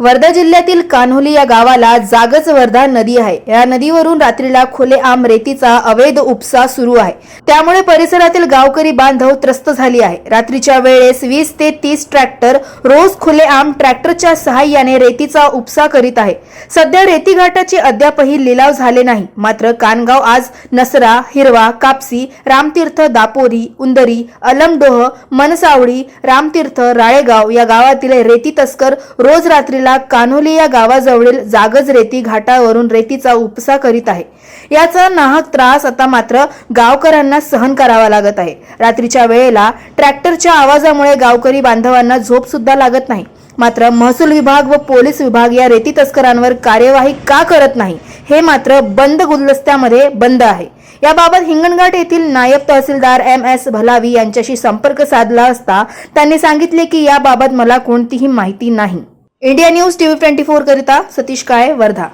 वर्धा जिल्ह्यातील कान्होली या गावाला जागच वर्धा नदी आहे. या नदीवरून रात्रीला खुलेआम रेतीचा अवैध उपसा सुरू आहे. त्यामुळे परिसरातील गावकरी बांधव त्रस्त झाली आहे. रात्रीच्या वेळेस वीस ते तीस ट्रॅक्टर रोज खुलेआम ट्रॅक्टरच्या सहाय्याने रेतीचा उपसा करीत आहे. सध्या रेती घाटाची अद्यापही लिलाव झाले नाही. मात्र कानगाव आज नसरा हिरवा कापसी रामतीर्थ दापोरी उंदरी अलमडोह मनसावळी रामतीर्थ राळेगाव या गावातील रेती तस्कर रोज रात्रीला कान्होली या गावाजवळील जागज रेती घाटावरून रेतीचा उपसा करीत आहे. याचा नाहक त्रास आता मात्र गावकऱ्यांना सहन करावा लागत आहे. रात्रीच्या वेळेला ट्रॅक्टरच्या आवाजामुळे गावकरी बांधवांना झोप सुद्धा लागत नाही. मात्र महसूल विभाग व पोलीस विभाग या रेती तस्करांवर कार्यवाही का करत नाही हे मात्र बंद गुलदस्त्यामध्ये बंद आहे. याबाबत हिंगणघाट येथील नायब तहसीलदार एम एस भलावी यांच्याशी संपर्क साधला असता त्यांनी सांगितले की याबाबत मला कोणतीही माहिती नाही. India news TV twenty four करिता सतीश काळे वर्धा